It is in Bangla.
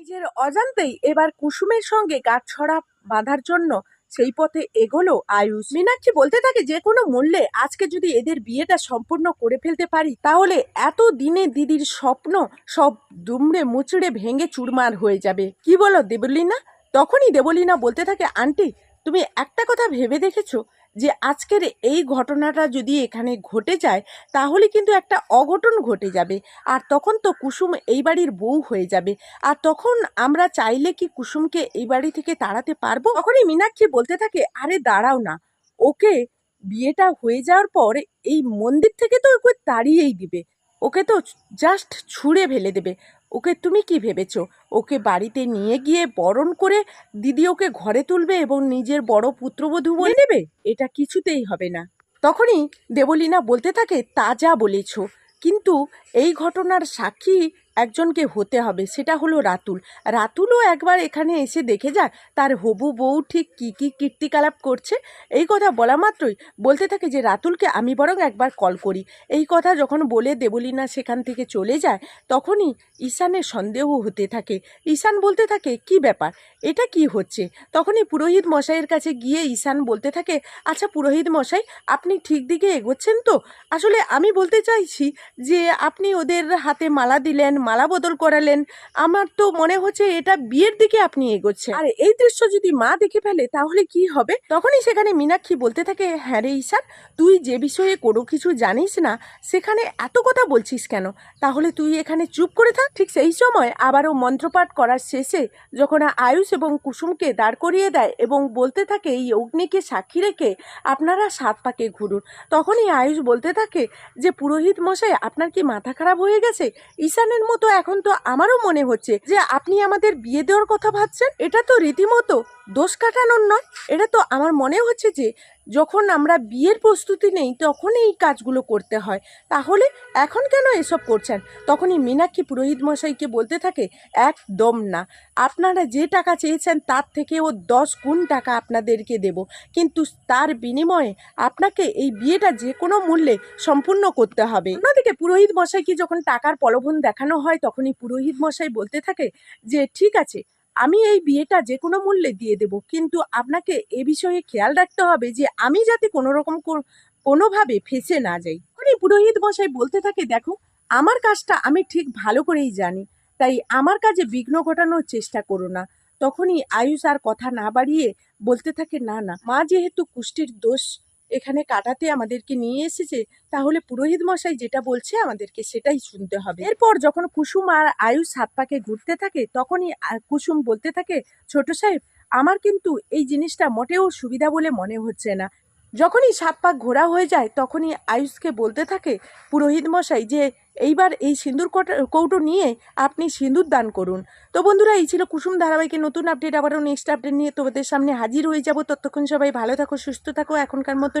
নিজের অজান্তেই এবার কুসুমের সঙ্গে গাঁটছড়া বাঁধার জন্য সেই পথে এগোলো আয়ুষ। মীনাক্ষী বলতে থাকে, যে কোনো মূল্যে আজকে যদি এদের বিয়েটা সম্পূর্ণ করে ফেলতে পারি, তাহলে এত দিনে দিদির স্বপ্ন সব দুমড়ে মুচড়ে ভেঙে চুরমার হয়ে যাবে। কি বলো দেবলীনা? তখনই দেবলীনা বলতে থাকে, আন্টি, তুমি একটা কথা ভেবে দেখেছ যে আজকের এই ঘটনাটা যদি এখানে ঘটে যায়, তাহলে কিন্তু একটা অঘটন ঘটে যাবে। আর তখন তো কুসুম এই বাড়ির বউ হয়ে যাবে। আর তখন আমরা চাইলে কি কুসুমকে এই বাড়ি থেকে তাড়াতে পারব? তখনই মীনাক্ষী বলতে থাকে, আরে দাঁড়াও না। ওকে বিয়েটা হয়ে যাওয়ার পর এই মন্দির থেকে তো ওকে তাড়িয়েই দিবে। ওকে তো জাস্ট ছুঁড়ে ফেলে দেবে। ওকে তুমি কি ভেবেছ? ওকে বাড়িতে নিয়ে গিয়ে বরণ করে দিদি ওকে ঘরে তুলবে এবং নিজের বড় পুত্রবধূ বলে নেবে এটা কিছুতেই হবে না। তখনই দেবলীনা বলতে থাকে, তা যা বলেছ। কিন্তু এই ঘটনার সাক্ষী একজনকে হতে হবে, সেটা হলো রাতুল। রাতুলও একবার এখানে এসে দেখে যায় তার হবু বউ ঠিক কী কী কীর্তিকলাপ করছে। এই কথা বলা মাত্রই বলতে থাকে যে, রাতুলকে আমি বরং একবার কল করি। এই কথা যখন বলে দেবলীনা সেখান থেকে চলে যায়, তখনই ঈশানের সন্দেহ হতে থাকে। ঈশান বলতে থাকে, কি ব্যাপার? এটা কি হচ্ছে? তখনই পুরোহিত মশাইয়ের কাছে গিয়ে ঈশান বলতে থাকে আচ্ছা পুরোহিত মশাই, আপনি ঠিক দিকে এগোচ্ছেন তো? আসলে আমি বলতে চাইছি যে, আপনি ওদের হাতে মালা দিলেন মালা বদল করালেন আমার তো মনে হচ্ছে এটা বিয়ের দিকে আপনি এগোচ্ছেন। আর এই দৃশ্য যদি মা দেখে ফেলে তাহলে কি হবে? তখনই সেখানে মীনাক্ষী বলতে থাকে হ্যাঁ রে ঈশান তুই যে বিষয়ে কোনো কিছু জানিস না সেখানে এত কথা বলছিস কেন? তাহলে তুই এখানে চুপ করে থাক। ঠিক সেই সময় আবারও মন্ত্রপাঠ করার শেষে যখন আয়ুষ এবং কুসুমকে দাঁড় করিয়ে দেয় এবং বলতে থাকে এই অগ্নিকে সাক্ষী রেখে আপনারা সাত পাকে ঘুরুন। তখনই আয়ুষ বলতে থাকে যে পুরোহিত মশাই আপনার কি মাথা খারাপ হয়ে গেছে? ঈশানের মতো এখন তো আমারও মনে হচ্ছে যে আপনি আমাদের বিয়ে দেওয়ার কথা ভাবছেন? এটা তো রীতিমতো। দোষ কাটানোর নয়। এটা তো আমার মনে হচ্ছে যে, যখন আমরা বিয়ের প্রস্তুতি নেই তখন এই কাজগুলো করতে হয়। তাহলে এখন কেন এসব করছেন? তখনই মীনাক্ষী পুরোহিত মশাইকে বলতে থাকে, একদম না। আপনারা যে টাকা চেয়েছেন, তার থেকে ও দশ গুণ টাকা আপনাদেরকে দেব। কিন্তু তার বিনিময়ে আপনাকে এই বিয়েটা যে কোনো মূল্যে সম্পূর্ণ করতে হবে। অন্যদিকে পুরোহিত মশাইকে যখন টাকার প্রলোভন দেখানো হয়, তখনই পুরোহিত মশাই বলতে থাকে যে, ঠিক আছে আমি এই বিয়েটা যে কোনো মূল্যে দিয়ে দেব। কিন্তু আপনাকে এ বিষয়ে খেয়াল রাখতে হবে যে, আমি যাতে কোনো রকম কোনোভাবে ফেসে না যাই। তখনই পুরোহিত মশাই বলতে থাকে, দেখো, আমার কাজটা আমি ঠিক ভালো করেই জানি। তাই আমার কাজে বিঘ্ন ঘটানোর চেষ্টা করো না। তখনই আয়ুষ আর কথা না বাড়িয়ে বলতে থাকে, না না, মা যেহেতু কুষ্টির দোষ এখানে কাটাতে আমাদেরকে নিয়ে এসেছে, তাহলে পুরোহিত মশাই যেটা বলছে আমাদেরকে সেটাই শুনতে হবে। এরপর যখন কুসুম আর আয়ুষ হাত পাকে ঘুরতে থাকে, তখনই কুসুম বলতে থাকে, ছোট সাহেব, আমার কিন্তু এই জিনিসটা মোটেও সুবিধা বলে মনে হচ্ছে না। যখনই সাত পাক ঘোরা হয়ে যায়, তখনই আয়ুষকে বলতে থাকে পুরোহিত মশাই যে, এইবার এই সিঁদুর কৌটো- নিয়ে আপনি সিঁদুর দান করুন। তো বন্ধুরা, এই ছিল কুসুম ধারাবাহিকের নতুন আপডেট আবারও নেক্সট আপডেট নিয়ে তোমাদের সামনে হাজির হয়ে যাব। ততক্ষণ সবাই ভালো থাকো, সুস্থ থাকো। এখনকার মতো টা